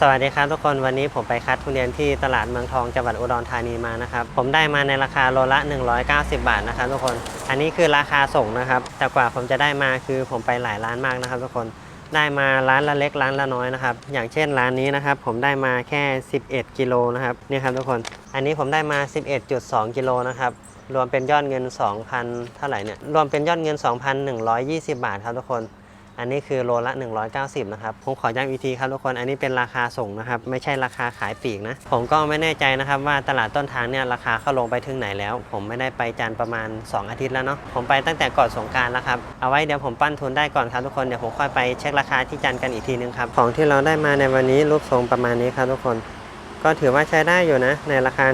สวัสดีครับทุกคนวันนี้ผมไปคัดทุเรียนที่ตลาดเมืองทองจังหวัดอุดรธานีมานะครับผมได้มาในราคาโลละ 190 บาทนะครับทุกคน อันนี้คือราคาส่งนะครับ แต่กว่าผมจะได้มาคือผมไปหลายร้านมากนะครับ ทุกคนได้มาร้านละเล็กร้านละน้อยนะครับอย่างเช่นร้านนี้นะครับผมได้มาแค่ 11 กิโลนะครับนี่ครับทุกคน อันนี้ผมได้มา 11.2 กิโลนะครับรวมเป็นยอดเงิน 2,000 เท่าไหร่เนี่ยรวมเป็นยอดเงิน 2,120 บาทครับทุกคน อันนี้คือโลละ 190 นะครับ ผมขอย้ำอีกทีครับทุกคน อันนี้เป็นราคาส่งนะครับ ไม่ใช่ราคาขายปลีกนะ ผมก็ไม่แน่ใจนะครับว่าตลาดต้นทางเนี่ยราคาเข้าลงไปถึงไหนแล้ว ผมไม่ได้ไปจันประมาณ 2 อาทิตย์แล้วเนาะ ผมไปตั้งแต่ก่อนสงการแล้วครับ เอาไว้เดี๋ยวผมปั้นทุนได้ก่อนครับทุกคน เดี๋ยวผมค่อยไปเช็คราคาที่จันกันอีกทีนึงครับ ของที่เราได้มาในวันนี้รูปทรงประมาณนี้ครับทุกคน ก็ถือว่าใช้ได้อยู่นะ ในราคา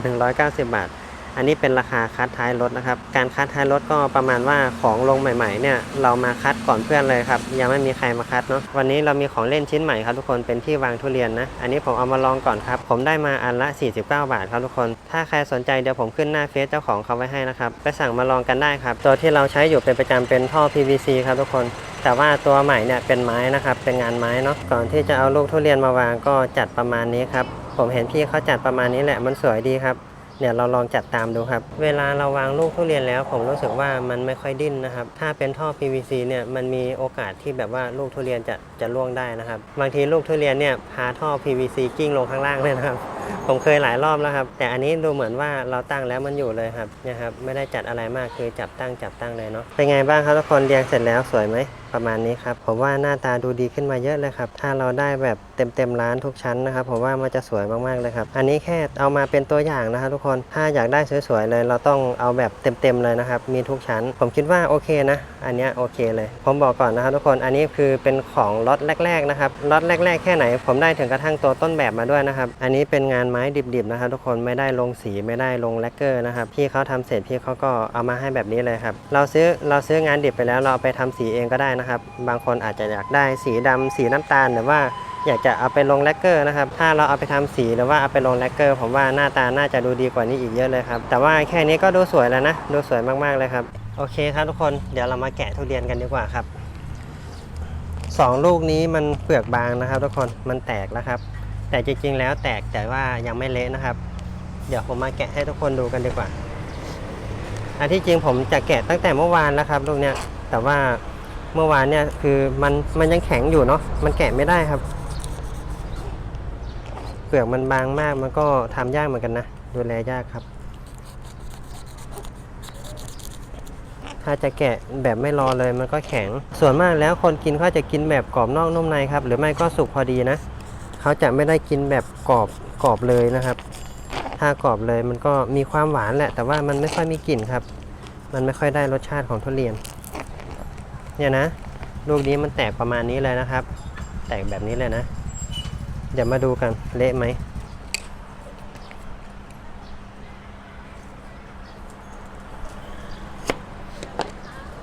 190 บาท อันนี้เป็นราคาคัดท้ายรถนะครับ การคัดท้ายรถก็ประมาณว่าของลงใหม่ๆเนี่ยเรามาคัดก่อนเพื่อนเลยครับ ยังไม่มีใครมาคัดเนาะ วันนี้เรามีของเล่นชิ้นใหม่ครับทุกคน เป็นที่วางทุเรียนนะ อันนี้ผมเอามาลองก่อนครับ ผมได้มาอันละ 49 บาทครับทุกคน ถ้าใครสนใจเดี๋ยวผมขึ้นหน้าเฟซเจ้าของเขาไว้ให้นะครับ ไปสั่งมาลองกันได้ครับ ตัวที่เราใช้อยู่เป็นประจำเป็นท่อ PVC ครับทุกคน แต่ว่าตัวใหม่เนี่ยเป็นไม้นะครับ เป็นงานไม้เนาะ ก่อนที่จะเอาลูกทุเรียนมาวางก็จัดประมาณนี้ครับ ผมเห็นพี่เขาจัดประมาณนี้แหละ มันสวยดีครับ เดี๋ยวเราลองจัดตามดูครับ เวลาเราวางลูกทุเรียนแล้ว ผมรู้สึกว่ามันไม่ค่อยดิ้นนะครับ ถ้าเป็นท่อ PVC เนี่ยมันมีโอกาสที่แบบว่าลูกทุเรียนจะจะร่วงได้นะครับ บางทีลูกทุเรียนเนี่ยพาท่อ PVC กิ้งลงข้างล่างเลยนะครับ ผมเคยหลายรอบแล้วครับ แต่อันนี้ดูเหมือนว่าเราตั้งแล้วมันอยู่เลยครับนี่ยครับ ไม่ได้จัดอะไรมากคือจับตั้งจับตั้งเลยเนาะ เป็นไงบ้างครับทุกคนเรียงเสร็จแล้วสวยไหม ประมาณนี้ครับผมว่าหน้าตาดูดีขึ้นมาเยอะเลยครับถ้าเราได้แบบเต็มเต็มๆร้านทุกชั้นนะครับผมว่ามันจะสวยมากๆเลยครับอันนี้แค่เอามาเป็นตัวอย่างนะครับทุกคนถ้าอยากได้สวยๆเลย เราต้องเอาแบบเต็มๆเลยนะครับมีทุกชั้น ผมคิดว่าโอเคนะ อันนี้โอเคเลย ผมบอกก่อนนะครับทุกคนอันนี้คือเป็นของล็อตแรกๆนะครับล็อตแรก ๆ แค่ไหน ผมได้ถึงกระทั่งตัวต้นแบบมาด้วยนะครับอันนี้เป็นงานไม้ดิบๆนะครับทุกคนไม่ได้ลงสีไม่ได้ลงแลกเกอร์นะครับพี่เขาทำเสร็จพี่เขาก็เอามาให้แบบนี้เลยครับเราซื้อเราซื้องานดิบไปแล้วเราเอาไปทำสีเองก็ได้นะครับ บางคนอาจจะอยากได้สีดำสีน้ำตาลหรือว่าอยากจะเอาไปลงแลกเกอร์นะครับ ถ้าเราเอาไปทำสีหรือว่าเอาไปลงแลกเกอร์ ผมว่าหน้าตาน่าจะดูดีกว่านี้อีกเยอะเลยครับ แต่ว่าแค่นี้ก็ดูสวยแล้วนะ ดูสวยมากๆเลยครับ โอเคครับทุกคน เดี๋ยวเรามาแกะทุเรียนกันดีกว่าครับสองลูกนี้มันเปลือกบางนะครับ ทุกคน มันแตกแล้วครับ แต่จริงๆแล้วแตกแต่ว่ายังไม่เละนะครับ เดี๋ยวผมมาแกะให้ทุกคนดูกันดีกว่าอันที่จริงผมจะแกะตั้งแต่เมื่อวานแล้วครับลูกเนี้ย แต่ว่า เมื่อวานเนี่ยคือมันมันยังแข็งอยู่เนาะมันแกะไม่ได้ครับ เปลือกมันบางมากมันก็ทำยากเหมือนกันนะดูแลยากครับ ถ้าจะแกะแบบไม่รอเลยมันก็แข็ง ส่วนมากแล้วคนกินเขาจะกินแบบกรอบนอกนุ่มในครับ หรือไม่ก็สุกพอดีนะเขาจะไม่ได้กินแบบกรอบกรอบเลยนะครับ ถ้ากรอบเลยมันก็มีความหวานแหละ แต่ว่ามันไม่ค่อยมีกลิ่นครับ มันไม่ค่อยได้รสชาติของทุเรียน เนี่ยนะลูกนี้มันแตกประมาณนี้เลยนะครับ แตกแบบนี้เลยนะ เดี๋ยวมาดูกันเละไหม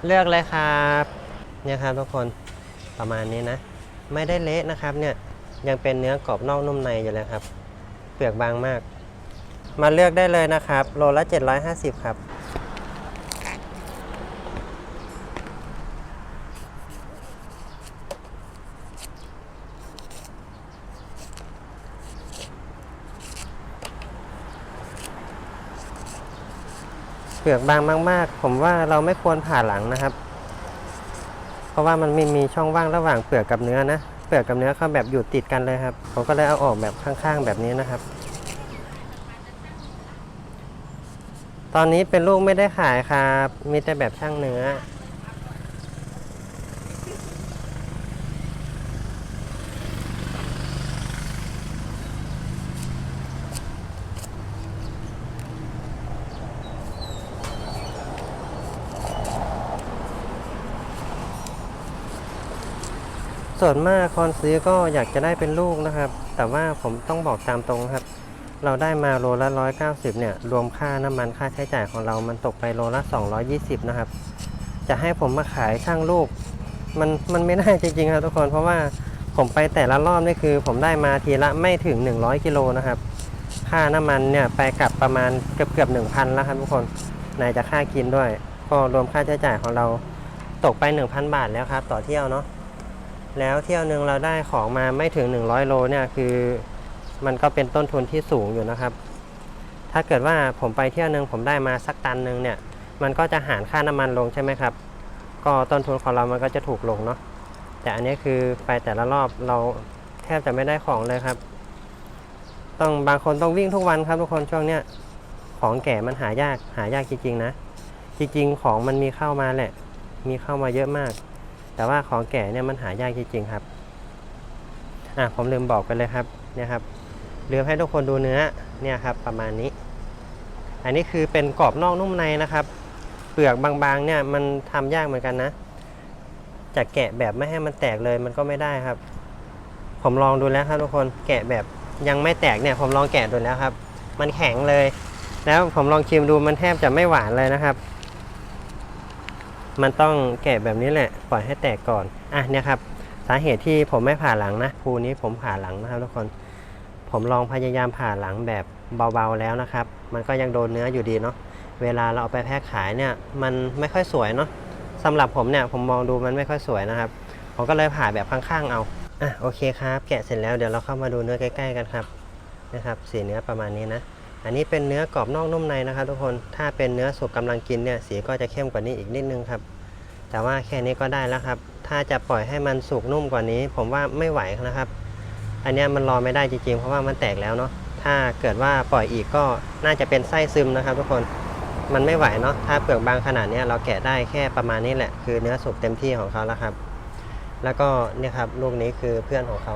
เลือกเลยครับเนี่ยครับทุกคนประมาณนี้นะ ไม่ได้เละนะครับเนี่ยยังเป็นเนื้อกรอบนอกนุ่มในอยู่เลยครับ เปลือกบางมาก มาเลือกได้เลยนะครับ โลละ 750 ครับ ลือกบางมาก ๆ ผมว่าเราไม่ควรผ่าหลังนะครับ เพราะว่ามันไม่มีช่องว่างระหว่างเปลือกกับเนื้อนะเปลือกกับเนื้อเขาแบบอยู่ติดกันเลยครับผมก็เลยเอาออกแบบข้างๆ แบบนี้นะครับ ตอนนี้เป็นลูกไม่ได้ขายครับ มีแต่แบบช่างเนื้อ ส่วนมากคนซื้อก็อยากจะได้เป็นลูกนะครับ แต่ว่าผมต้องบอกตามตรงครับ เราได้มาโลละ 190 เนี่ย รวมค่าน้ำมันค่าใช้จ่ายของเรามันตกไปโลละ 220 นะครับ จะให้ผมมาขายช่างลูก มันมันไม่ได้จริงๆครับทุกคน เพราะว่าผมไปแต่ละรอบนี่คือ ผมได้มาทีละไม่ถึง 100 กิโลนะครับ ค่าน้ำมันเนี่ยไปกลับประมาณเกือบเกือบ1,000 แล้วครับทุกคนไหนจะค่ากินด้วย ก็รวมค่าใช้จ่ายของเราตกไป 1,000 บาทแล้วครับ ต่อเที่ยวเนาะ แล้วเที่ยวหนึ่งเราได้ของมาไม่ถึง 100 โลเนี่ยคือมันก็เป็นต้นทุนที่สูงอยู่นะครับ ถ้าเกิดว่าผมไปเที่ยวหนึ่งผมได้มาสักตันหนึ่งเนี่ย มันก็จะหารค่าน้ำมันลงใช่ไหมครับ ก็ต้นทุนของเรามันก็จะถูกลงเนาะ แต่อันนี้คือไปแต่ละรอบเราแทบจะไม่ได้ของเลยครับ ต้องบางคนต้องวิ่งทุกวันครับทุกคนช่วงเนี้ยของแก่มันหายากหายากจริงๆนะ จริงๆของมันมีเข้ามาแหละ มีเข้ามาเยอะมาก แต่ว่าของแก่เนี่ยมันหายากจริงๆครับอะผมลืมบอกไปเลยครับเนี่ยครับลืมให้ทุกคนดูเนื้อเนี่ยครับประมาณนี้ อันนี้คือเป็นกรอบนอกนุ่มในนะครับ เปลือกบางๆเนี่ยมันทำยากเหมือนกันนะจะแกะแบบไม่ให้มันแตกเลยมันก็ไม่ได้ครับ ผมลองดูแล้วครับทุกคนแกะแบบยังไม่แตกเนี่ยผมลองแกะดูแล้วครับ มันแข็งเลย แล้วผมลองชิมดูมันแทบจะไม่หวานเลยนะครับ มันต้องแกะแบบนี้แหละปล่อยให้แตกก่อนอะเนี่ยครับสาเหตุที่ผมไม่ผ่าหลังนะภูนี้ผมผ่าหลังนะครับทุกคน ผมลองพยายามผ่าหลังแบบเบาๆแล้วนะครับ มันก็ยังโดนเนื้ออยู่ดีเนาะเวลาเราเอาไปแพ็คขายเนี่ยมันไม่ค่อยสวยเนาะสำหรับผมเนี่ยผมมองดูมันไม่ค่อยสวยนะครับผมก็เลยผ่าแบบข้างๆเอาอะโอเคครับ แกะเสร็จแล้วเดี๋ยวเราเข้ามาดูเนื้อใกล้ ๆ กันครับนะครับสีเนื้อประมาณนี้นะ อันนี้เป็นเนื้อกรอบนอกนุ่มในนะครับทุกคน ถ้าเป็นเนื้อสุกกำลังกินเนี่ยสีก็จะเข้มกว่านี้อีกนิดนึงครับ แต่ว่าแค่นี้ก็ได้แล้วครับ ถ้าจะปล่อยให้มันสุกนุ่มกว่านี้ ผมว่าไม่ไหวนะครับ อันนี้มันรอไม่ได้จริงๆ เพราะว่ามันแตกแล้วเนาะ ถ้าเกิดว่าปล่อยอีกก็น่าจะเป็นไส้ซึมนะครับ ทุกคน มันไม่ไหวเนาะ ถ้าเปลือกบางขนาดนี้เราแกะได้แค่ประมาณนี้แหละ คือเนื้อสุกเต็มที่ของเขาแล้วครับ แล้วก็เนี่ยครับลูกนี้คือเพื่อนของเขา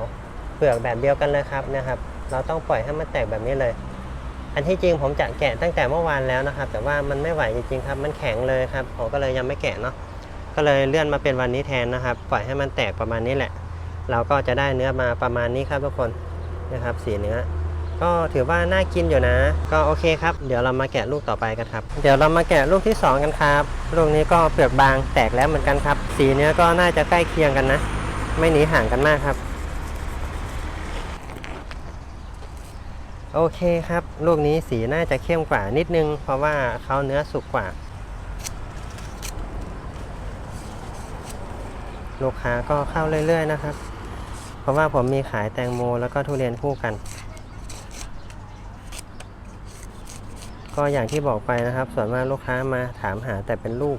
เปลือกแบบเดียวกันเลยครับนะครับ เราต้องปล่อยให้มันแตกแบบนี้เลย อันที่จริงผมจะแกะตั้งแต่เมื่อวานแล้วนะครับ แต่ว่ามันไม่ไหวจริงๆครับ มันแข็งเลยครับผมก็เลยยังไม่แกะเนาะก็เลยเลื่อนมาเป็นวันนี้แทนนะครับ ปล่อยให้มันแตกประมาณนี้แหละ เราก็จะได้เนื้อมาประมาณนี้ครับทุกคนนะครับสีเนื้อก็ถือว่าน่ากินอยู่นะ ก็โอเคครับ เดี๋ยวเรามาแกะลูกต่อไปกันครับ เดี๋ยวเรามาแกะลูกที่ 2 กันครับ ลูกนี้ก็เปลือกบางแตกแล้วเหมือนกันครับ สีเนื้อก็น่าจะใกล้เคียงกันนะ ไม่หนีห่างกันมากครับ โอเคครับ ลูกนี้สีน่าจะเข้มกว่านิดนึง เพราะว่าเขาเนื้อสุกกว่า ลูกค้าก็เข้าเรื่อย ๆ นะครับ เพราะว่าผมมีขายแตงโมแล้วก็ทุเรียนคู่กัน ก็อย่างที่บอกไปนะครับ ส่วนมากลูกค้ามาถามหาแต่เป็นลูก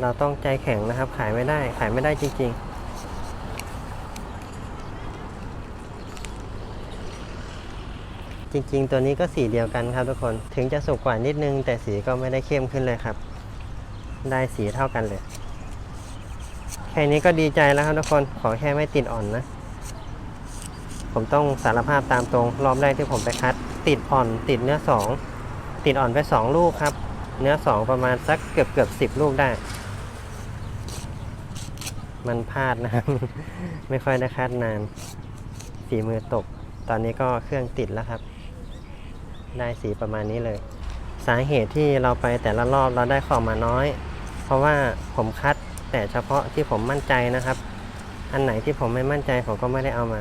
เราต้องใจแข็งนะครับ ขายไม่ได้ขายไม่ได้จริง ๆ จริง ๆ ตัวนี้ก็สีเดียวกันครับทุกคน ถึงจะสุกกว่านิดนึง แต่สีก็ไม่ได้เข้มขึ้นเลยครับ ได้สีเท่ากันเลย แค่นี้ก็ดีใจแล้วครับทุกคน ขอแค่ไม่ติดอ่อนนะ ผมต้องสารภาพตามตรง รอบแรกที่ผมไปคัด ติดอ่อน ติดเนื้อสอง ติดอ่อนไปสองลูกครับ เนื้อสองประมาณสักเกือบเกือบสิบลูกได้ มันพลาดนะครับ ไม่ค่อยได้คัดนาน ฝีมือตกตอนนี้ก็เครื่องติดแล้วครับ ได้สีประมาณนี้เลย สาเหตุที่เราไปแต่ละรอบเราได้ของมาน้อย เพราะว่าผมคัดแต่เฉพาะที่ผมมั่นใจนะครับ อันไหนที่ผมไม่มั่นใจผมก็ไม่ได้เอามา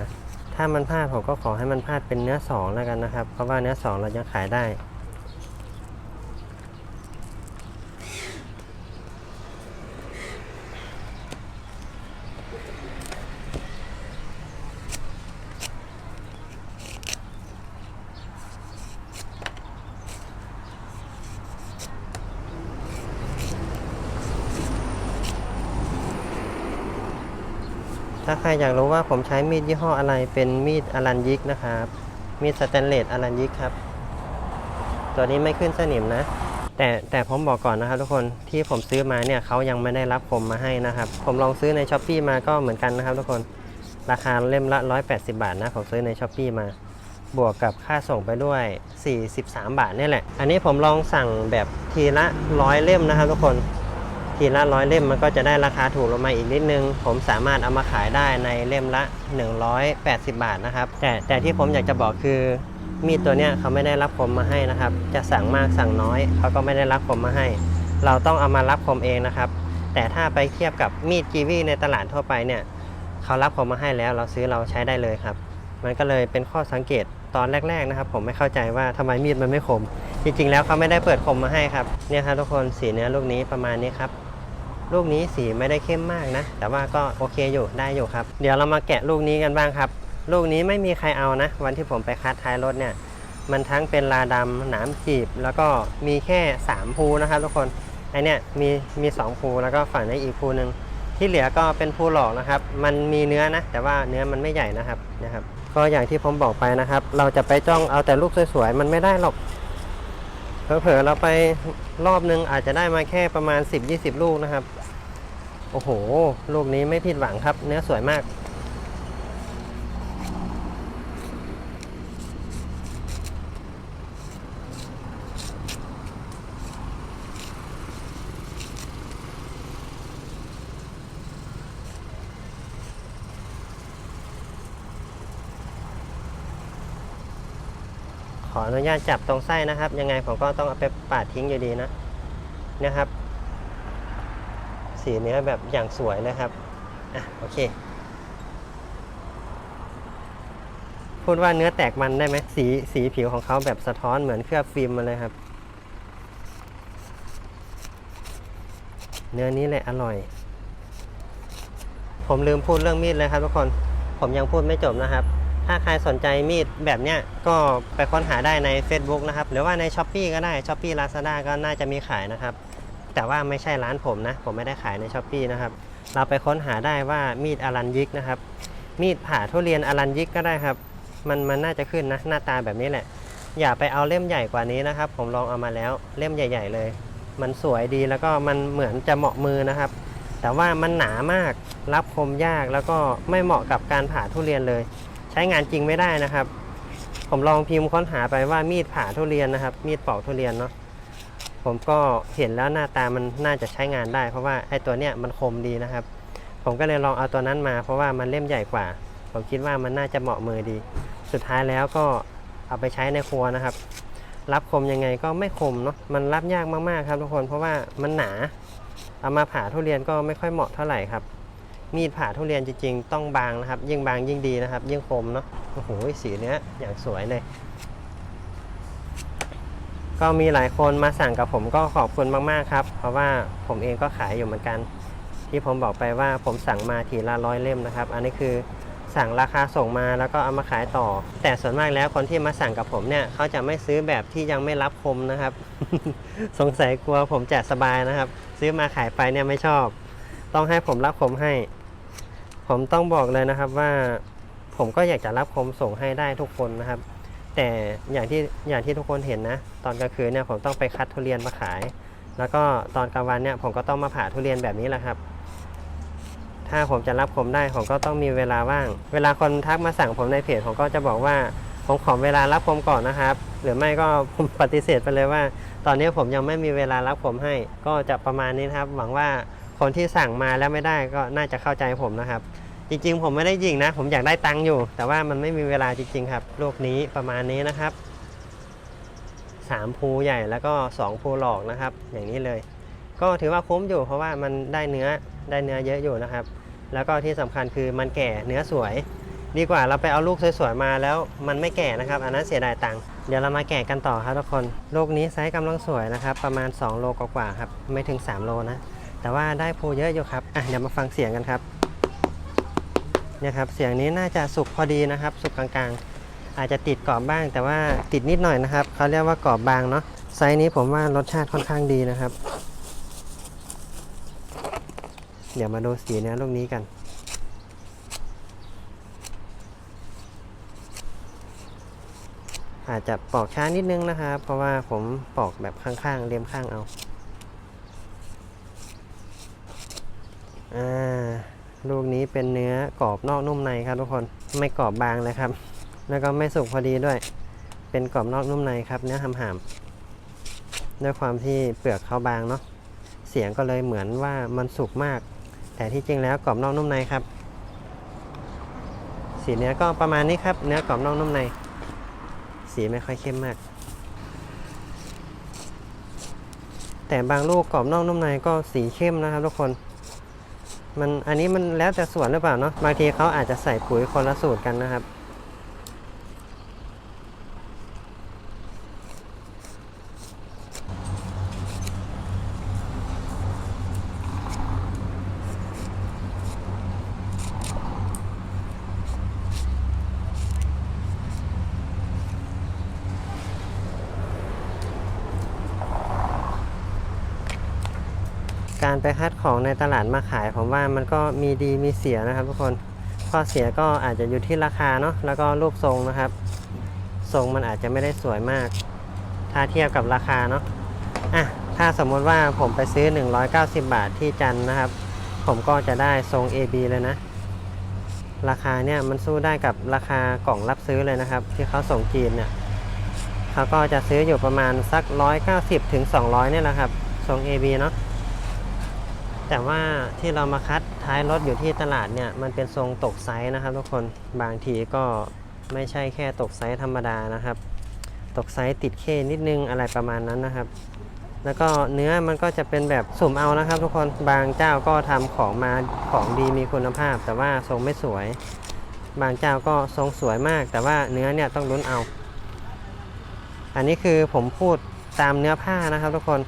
ถ้ามันพลาดผมก็ขอให้มันพลาดเป็นเนื้อสองแล้วกันนะครับ เพราะว่าเนื้อสองเรายังขายได้ ถ้าใครอยากรู้ว่าผมใช้มีดยี่ห้ออะไรเป็นมีดอลันยิกนะครับ มีดสแตนเลสอลันยิกครับ ตัวนี้ไม่ขึ้นสนิมนะ แต่แต่ผมบอกก่อนนะครับทุกคนที่ผมซื้อมาเนี่ยเขายังไม่ได้รับผมมาให้นะครับ ผมลองซื้อในช้อปปีมาก็เหมือนกันนะครับทุกคนราคาเล่มละ 180 บาทนะผมซื้อในช้อปปีมาบวกกับค่าส่งไปด้วย 43 บาทนี่แหละ อันนี้ผมลองสั่งแบบทีละร้อยเล่มนะครับทุกคน ทีละร้อยเล่มมันก็จะได้ราคาถูกลงมาอีกนิดนึง ผมสามารถเอามาขายได้ในเล่มละ 180 บาทนะครับ แต่แต่ที่ผมอยากจะบอกคือ มีดตัวเนี้ยเขาไม่ได้รับคมมาให้นะครับ จะสั่งมากสั่งน้อย เขาก็ไม่ได้รับคมมาให้ เราต้องเอามารับคมเองนะครับ แต่ถ้าไปเทียบกับมีดกีวีในตลาดทั่วไปเนี่ยเขารับคมมาให้แล้ว เราซื้อเราใช้ได้เลยครับ มันก็เลยเป็นข้อสังเกตตอนแรกๆนะครับ ผมไม่เข้าใจว่าทำไมมีดมันไม่คม จริงๆ แล้วเขาไม่ได้เปิดคมมาให้ครับเนี่ยครับทุกคนสีเนื้อลูกนี้ประมาณนี้ครับ ลูกนี้สีไม่ได้เข้มมากนะ แต่ว่าก็โอเคอยู่ได้อยู่ครับ เดี๋ยวเรามาแกะลูกนี้กันบ้างครับ ลูกนี้ไม่มีใครเอานะ วันที่ผมไปคัดท้ายรถเนี่ย มันทั้งเป็นลาดำหนามจีบ แล้วก็มีแค่ 3 ภูนะครับทุกคนไอเนี่ยมีมี2ภูแล้วก็ฝั่งนี้อีกภูหนึ่งที่เหลือก็เป็นภูหลอกนะครับ มันมีเนื้อนะ แต่ว่าเนื้อมันไม่ใหญ่นะครับนะครับ ก็อย่างที่ผมบอกไปนะครับ เราจะไปจ้องเอาแต่ลูกสวยๆมันไม่ได้หรอก เผลอๆเราไปรอบนึงอาจจะได้มาแค่ประมาณ 10-20 ลูกนะครับ โอ้โห ลูกนี้ไม่ผิดหวังครับ เนื้อสวยมาก ออนุญาตจับตรงไส้นะครับ ยังไงผมก็ต้องเอาไปปาดทิ้งอยู่ดีนะนะครับ สีเนื้อแบบอย่างสวยเลยครับอะโอเค พูดว่าเนื้อแตกมันได้ไหมสีสีผิวของเขาแบบสะท้อนเหมือนเคลือบฟิล์มมาเลยครับ เนื้อนี้แหละอร่อย ผมลืมพูดเรื่องมีดเลยครับทุกคนผมยังพูดไม่จบนะครับ ถ้าใครสนใจมีดแบบเนี้ยก็ไปค้นหาได้ใน Facebook นะครับ หรือว่าใน s h อ p e e ก็ได้ s h อ p e e Lazada ก็น่าจะมีขายนะครับ แต่ว่าไม่ใช่ร้านผมนะ ผมไม่ได้ขายใน s h อ p e e นะครับ เราไปค้นหาได้ว่ามีดอลันยิกนะครับ มีดผ่าทุเรียนอลันยิกก็ได้ครับ มันมันน่าจะขึ้นนะหน้าตาแบบนี้แหละ อย่าไปเอาเล่มใหญ่กว่านี้นะครับ ผมลองเอามาแล้วเล่มใหญ่ ๆ เลย มันสวยดีแล้วก็มันเหมือนจะเหมาะมือนะครับ แต่ว่ามันหนามากรับคมยากแล้วก็ไม่เหมาะกับการผ่าทุเรียนเลย ช้งานจริงไม่ได้นะครับ ผมลองพิมพ์ค้นหาไปว่ามีดผ่าทุเรียนนะครับ มีดปอกทุเรียนเนาะผมก็เห็นแล้วหน้าตามันน่าจะใช้งานได้ เพราะว่าไอ้ตัวเนี้ยมันคมดีนะครับ ผมก็เลยลองเอาตัวนั้นมา เพราะว่ามันเล่มใหญ่กว่า ผมคิดว่ามันน่าจะเหมาะมือดี สุดท้ายแล้วก็เอาไปใช้ในครัวนะครับ รับคมยังไงก็ไม่คมเนาะมันรับยากมากๆครับทุกคนเพราะว่ามันหนาเอามาผ่าทุเรียนก็ไม่ค่อยเหมาะเท่าไหร่ครับ มีดผ่าทุเรียนจริงๆ ต้องบางนะครับ ยิ่งบางยิ่งดีนะครับ ยิ่งคมเนาะโอ้โหสีเนี้ยอย่างสวยเลย ก็มีหลายคนมาสั่งกับผมก็ขอบคุณมากๆครับ เพราะว่าผมเองก็ขายอยู่เหมือนกัน ที่ผมบอกไปว่าผมสั่งมาทีละร้อยเล่มนะครับ อันนี้คือสั่งราคาส่งมาแล้วก็เอามาขายต่อ แต่ส่วนมากแล้วคนที่มาสั่งกับผมเนี่ยเขาจะไม่ซื้อแบบที่ยังไม่รับคมนะครับ สงสัยกลัวผมจะสบายนะครับ ซื้อมาขายไปเนี่ยไม่ชอบ ต้องให้ผมรับคมให้ ผมต้องบอกเลยนะครับว่าผมก็อยากจะรับคมส่งให้ได้ทุกคนนะครับ แต่อย่างที่อย่างที่ทุกคนเห็นนะ ตอนกลางคืนเนี่ยผมต้องไปคัดทุเรียนมาขาย แล้วก็ตอนกลางวันเนี่ยผมก็ต้องมาผ่าทุเรียนแบบนี้แหละครับ ถ้าผมจะรับผมได้ผมก็ต้องมีเวลาว่าง เวลาคนทักมาสั่งผมในเพจผมก็จะบอกว่าผมขอเวลารับผมก่อนนะครับ หรือไม่ก็ผมปฏิเสธไปเลยว่า ตอนนี้ผมยังไม่มีเวลารับผมให้ ก็จะประมาณนี้นะครับ หวังว่า คนที่สั่งมาแล้วไม่ได้ก็น่าจะเข้าใจผมนะครับ จริงๆ ผมไม่ได้ยิงนะ ผมอยากได้ตังค์อยู่ แต่ว่ามันไม่มีเวลาจริง ๆ ครับโลกนี้ประมาณนี้นะครับสามภูใหญ่แล้วก็สองภูหลอกนะครับ อย่างนี้เลย ก็ถือว่าคุ้มอยู่เพราะว่ามันได้เนื้อได้เนื้อเยอะอยู่นะครับ แล้วก็ที่สำคัญคือมันแก่เนื้อสวย ดีกว่าเราไปเอาลูกสวยๆมาแล้วมันไม่แก่นะครับ อันนั้นเสียดายตังค์เดี๋ยวเรามาแกะกันต่อครับทุกคน ลูกนี้ไซส์กำลังสวยนะครับ ประมาณ 2 โลกว่าๆครับ ไม่ถึง 3 โลนะ แต่ว่าได้ภูเยอะอยู่ครับอะเดี๋ยวมาฟังเสียงกันครับเนี่ยครับเสียงนี้น่าจะสุกพอดีนะครับ สุกกลางๆ อาจจะติดกรอบบ้าง แต่ว่าติดนิดหน่อยนะครับเขาเรียกว่ากรอบบางเนาะไซส์นี้ผมว่ารสชาติค่อนข้างดีนะครับ เดี๋ยวมาดูสีเนื้อลูกนี้กันอาจจะปอกช้านิดนึงนะครับ เพราะว่าผมปอกแบบข้างๆเลียมข้างเอา อ่าลูกนี้เป็นเนื้อกรอบนอกนุ่มในครับทุกคนไม่กรอบบางเลยครับ แล้วก็ไม่สุกพอดีด้วย เป็นกรอบนอกนุ่มในครับ เนื้อหำๆด้วยความที่เปลือกเขาบางเนาะเสียงก็เลยเหมือนว่ามันสุกมาก แต่ที่จริงแล้วกรอบนอกนุ่มในครับ สีเนื้อก็ประมาณนี้ครับ เนื้อกรอบนอกนุ่มใน สีไม่ค่อยเข้มมาก แต่บางลูกกรอบนอกนุ่มในก็สีเข้มนะครับทุกคน มันอันนี้มันแล้วแต่สวนหรือเปล่าเนาะบางทีเขาอาจจะใส่ปุ๋ยคนละสูตรกันนะครับ ไปคัดของในตลาดมาขาย ผมว่ามันก็มีดีมีเสียนะครับ ทุกคนข้อเสียก็อาจจะอยู่ที่ราคาเนาะแล้วก็รูปทรงนะครับ ทรงมันอาจจะไม่ได้สวยมาก ถ้าเทียบกับราคาเนาะอะถ้าสมมติว่าผมไปซื้อ 190 บาทที่จันนะครับ ผมก็จะได้ทรง AB เลยนะ ราคาเนี่ยมันสู้ได้กับราคากล่องรับซื้อเลยนะครับ ที่เขาส่งจีนเนี่ยเขาก็จะซื้ออยู่ประมาณสัก 190ถึง200เนี่ยแหละครับทรง AB เนาะ แต่ว่าที่เรามาคัดท้ายรถอยู่ที่ตลาดเนี่ยมันเป็นทรงตกไซส์นะครับ ทุกคนบางทีก็ไม่ใช่แค่ตกไซส์ธรรมดานะครับ ตกไซส์ติดเคนิดนึงอะไรประมาณนั้นนะครับ แล้วก็เนื้อมันก็จะเป็นแบบสุ่มเอานะครับ ทุกคนบางเจ้าก็ทำของมาของดีมีคุณภาพ แต่ว่าทรงไม่สวย บางเจ้าก็ทรงสวยมาก แต่ว่าเนื้อเนี่ยต้องลุ้นเอา อันนี้คือผมพูดตามเนื้อผ้านะครับ ทุกคน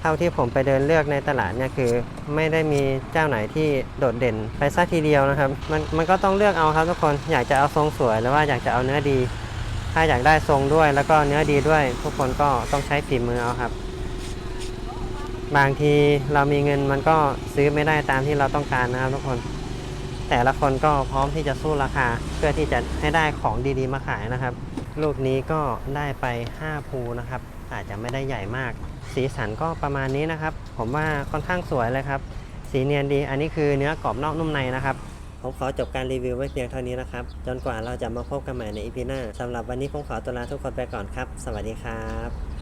เท่าที่ผมไปเดินเลือกในตลาดเนี่ยคือไม่ได้มีเจ้าไหนที่โดดเด่นไปซะทีเดียวนะครับ มันมันก็ต้องเลือกเอาครับทุกคนอยากจะเอาทรงสวยหรือว่าอยากจะเอาเนื้อดี ถ้าอยากได้ทรงด้วยแล้วก็เนื้อดีด้วย ทุกคนก็ต้องใช้ฝีมือเอาครับ บางทีเรามีเงินมันก็ซื้อไม่ได้ตามที่เราต้องการนะครับทุกคน แต่ละคนก็พร้อมที่จะสู้ราคาเพื่อที่จะให้ได้ของดีๆมาขายนะครับ ลูกนี้ก็ได้ไป 5 ภูนะครับ อาจจะไม่ได้ใหญ่มาก สีสันก็ประมาณนี้นะครับ ผมว่าค่อนข้างสวยเลยครับ สีเนียนดี อันนี้คือเนื้อกรอบนอกนุ่มในนะครับ ผมขอจบการรีวิวไว้เพียงเท่านี้นะครับ จนกว่าเราจะมาพบกันใหม่ในอีพีหน้าสำหรับวันนี้ผมขอตัวลาทุกคนไปก่อนครับ สวัสดีครับ